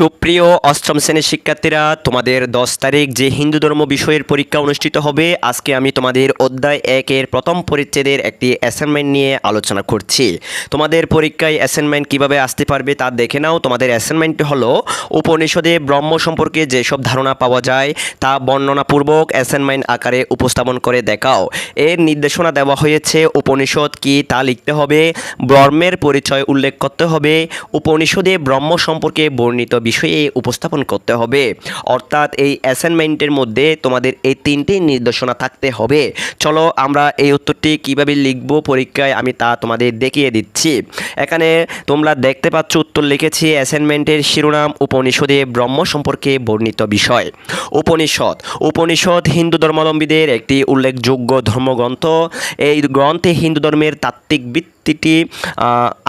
bishop সুপ্রিয় অষ্টম শ্রেণির শিক্ষার্থীরা, তোমাদের দশ তারিখ যে হিন্দু ধর্ম বিষয়ের পরীক্ষা অনুষ্ঠিত হবে, আজকে আমি তোমাদের অধ্যায় একের প্রথম পরিচ্ছেদের একটি অ্যাসাইনমেন্ট নিয়ে আলোচনা করছি। তোমাদের পরীক্ষায় অ্যাসাইনমেন্ট কীভাবে আসতে পারবে তা দেখে নাও। তোমাদের অ্যাসাইনমেন্টটি হলো, উপনিষদে ব্রহ্ম সম্পর্কে যেসব ধারণা পাওয়া যায়, তা বর্ণনাপূর্বক অ্যাসাইনমেন্ট আকারে উপস্থাপন করে দেখাও। এর নির্দেশনা দেওয়া হয়েছে উপনিষদ কি তা লিখতে হবে, ব্রহ্মের পরিচয় উল্লেখ করতে হবে, উপনিষদে ব্রহ্ম সম্পর্কে বর্ণিত বিষয়ে উপস্থাপন করতে হবে। অর্থাৎ এই অ্যাসাইনমেন্টের মধ্যে তোমাদের এই তিনটি নির্দেশনা থাকতে হবে। চলো আমরা এই উত্তরটি কীভাবে লিখব পরীক্ষায় আমি তা তোমাদের দেখিয়ে দিচ্ছি। এখানে তোমরা দেখতে পাচ্ছ উত্তর লিখেছি অ্যাসাইনমেন্টের শিরোনাম উপনিষদে ব্রহ্ম সম্পর্কে বর্ণিত বিষয়। উপনিষদ। উপনিষদ হিন্দু ধর্মাবলম্বীদের একটি উল্লেখযোগ্য ধর্মগ্রন্থ। এই গ্রন্থে হিন্দু ধর্মের তাত্ত্বিক ভিত্তিটি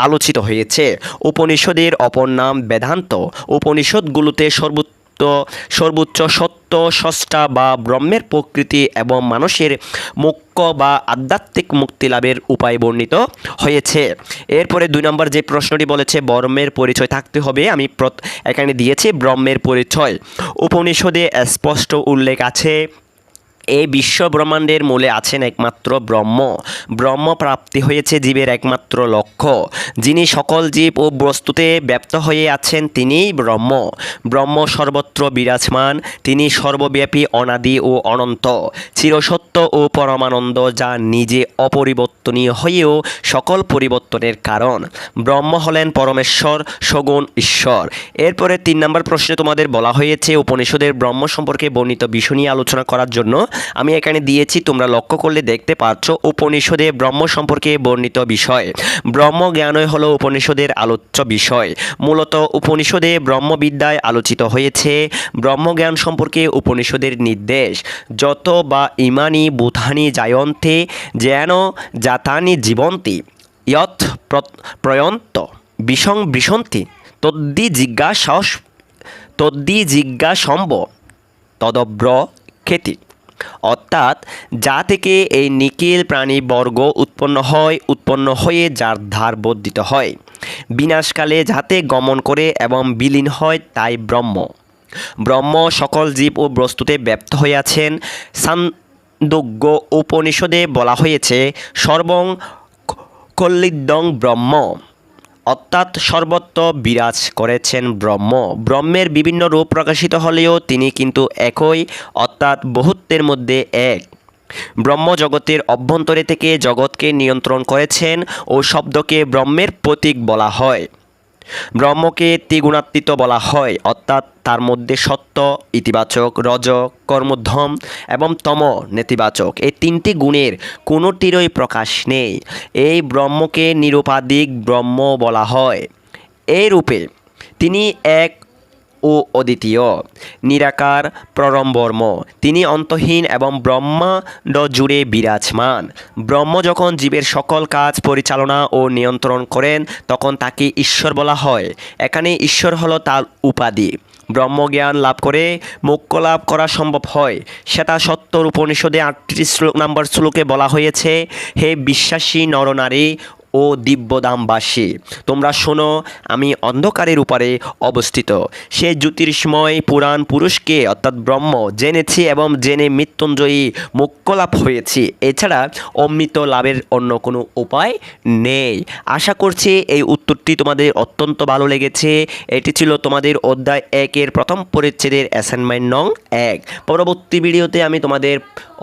আলোচিত হয়েছে। উপনিষদের অপর নাম বেদান্ত। উপনিষদগুলোতে সর্বোচ্চ সর্বোচ্চ সত্য, সষ্টা বা ব্রহ্মের প্রকৃতি এবং মানুষের মুখ্য বা আধ্যাত্মিক মুক্তি লাভের উপায় বর্ণিত হয়েছে। এরপরে দুই নম্বর যে প্রশ্নটি বলেছে, ব্রহ্মের পরিচয় থাকতে হবে, আমি এখানে দিয়েছি ব্রহ্মের পরিচয়। উপনিষদে স্পষ্ট উল্লেখ আছে এই বিশ্ব ব্রহ্মাণ্ডের মূলে আছেন একমাত্র ব্রহ্ম। ব্রহ্ম প্রাপ্তি হয়েছে জীবের একমাত্র লক্ষ্য। যিনি সকল জীব ও বস্তুতে ব্যপ্ত হয়ে আছেন তিনিই ব্রহ্ম। ব্রহ্ম সর্বত্র বিরাজমান, তিনি সর্বব্যাপী অনাদি ও অনন্ত। চিরসত্য ও পরমানন্দ, যা নিজে অপরিবর্তনীয় হয়েও সকল পরিবর্তনের কারণ। ব্রহ্ম হলেন পরমেশ্বর, সগুণ ঈশ্বর। এরপরে তিন নম্বর প্রশ্নে তোমাদের বলা হয়েছে উপনিষদের ব্রহ্ম সম্পর্কে বর্ণিত বিষয় নিয়ে আলোচনা করার জন্য আমি এখানে দিয়েছি, তোমরা লক্ষ্য করলে দেখতে পাচ্ছ উপনিষদে ব্রহ্ম সম্পর্কে বর্ণিত বিষয়। ব্রহ্ম জ্ঞানই হলো উপনিষদের আলোচ্য বিষয়। মূলত উপনিষদে ব্রহ্মবিদ্যায় আলোচিত হয়েছে ব্রহ্মজ্ঞান সম্পর্কে উপনিষদের নির্দেশ। যত বা ইমানি বুথানি জায়ন্তে যেন জাতানি জীবন্তি প্র- প্রয়ন্ত বিষং বৃষন্তি, তদ্দি জিজ্ঞাসাস, তদ্দি জিজ্ঞাসম্ব তদব্র খ্যাতি অর্থাৎ যা থেকে এই নিখিল প্রাণী বর্গ উৎপন্ন হয়, উৎপন্ন হয়ে যার ধার বর্ধিত হয়। বিনাশকালে যাতে গমন করে এবং বিলীন হয়, তাই ব্রহ্ম। ব্রহ্ম সকল জীব ও বস্তুতে ব্যপ্ত হইয়াছেন সান্দোগ্য উপনিষদে বলা হয়েছে, সর্বং কল্লিদং ব্রহ্ম। অর্থাৎ সর্বত্র বিরাজ করেছেন ব্রহ্ম। ব্রহ্মের বিভিন্ন রূপ প্রকাশিত হলেও তিনি কিন্তু একই, অর্থাৎ বহুত্বের মধ্যে এক। ব্রহ্ম জগতের অভ্যন্তরে থেকে জগৎকে নিয়ন্ত্রণ করেছেন ও শব্দকে ব্রহ্মের প্রতীক বলা হয়। ব্রহ্মকে ত্রিগুণাত্মিত বলা হয়, অর্থাৎ তার মধ্যে সত্য, ইতিবাচক, রজ কর্মধম এবং তম নেতিবাচক। এই তিনটি গুণের কোনোটিরই প্রকাশ নেই। এই ব্রহ্মকে নিরুপাধিক ব্রহ্ম বলা হয়। এই রূপে তিনি এক ও অদ্বিতীয়। নিরাকার প্ররম্বর্ম তিনি অন্তহীন এবং ব্রহ্মাণ্ড জুড়ে বিরাজমান। ব্রহ্ম যখন জীবের সকল কাজ পরিচালনা ও নিয়ন্ত্রণ করেন, তখন তাকে ঈশ্বর বলা হয়। এখানে ঈশ্বর হলো তার উপাধি। ব্রহ্মজ্ঞান লাভ করে মোক্ষ লাভ করা সম্ভব হয়। সেটা সত্তর উপনিষদে আটত্রিশ শ্লোক নাম্বার শ্লোকে বলা হয়েছে, হে বিশ্বাসী নরনারী ও দিব্যদামবাসী। তোমরা শোনো, আমি অন্ধকারের উপরে অবস্থিত। সে জ্যোতির্সময় পুরাণ পুরুষকে, অর্থাৎ ব্রহ্ম, জেনেছি এবং জেনে মৃত্যুঞ্জয়ী মোক্ষ লাভ হয়েছি। এছাড়া অমৃত লাভের অন্য কোনো উপায় নেই। আশা করছি এই উত্তরটি তোমাদের অত্যন্ত ভালো লেগেছে। এটি ছিল তোমাদের অধ্যায় একের প্রথম পরিচ্ছেদের অ্যাসাইনমেন্ট নং এক। পরবর্তী ভিডিওতে আমি তোমাদের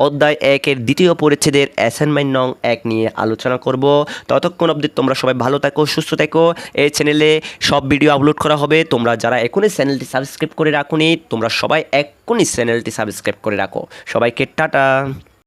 অধ্যায় একের দ্বিতীয় পরিচ্ছেদের অ্যাসাইনমেন্ট নং এক নিয়ে আলোচনা করব। ততক্ষণ অবধি তোমরা সবাই ভালো থাকো, সুস্থ থাকো। এই চ্যানেলে সব ভিডিও আপলোড করা হবে। তোমরা যারা এখনই চ্যানেলটি সাবস্ক্রাইব করে রাখুনি, তোমরা সবাই এখনই চ্যানেলটি সাবস্ক্রাইব করে রাখো। সবাইকে টাটা।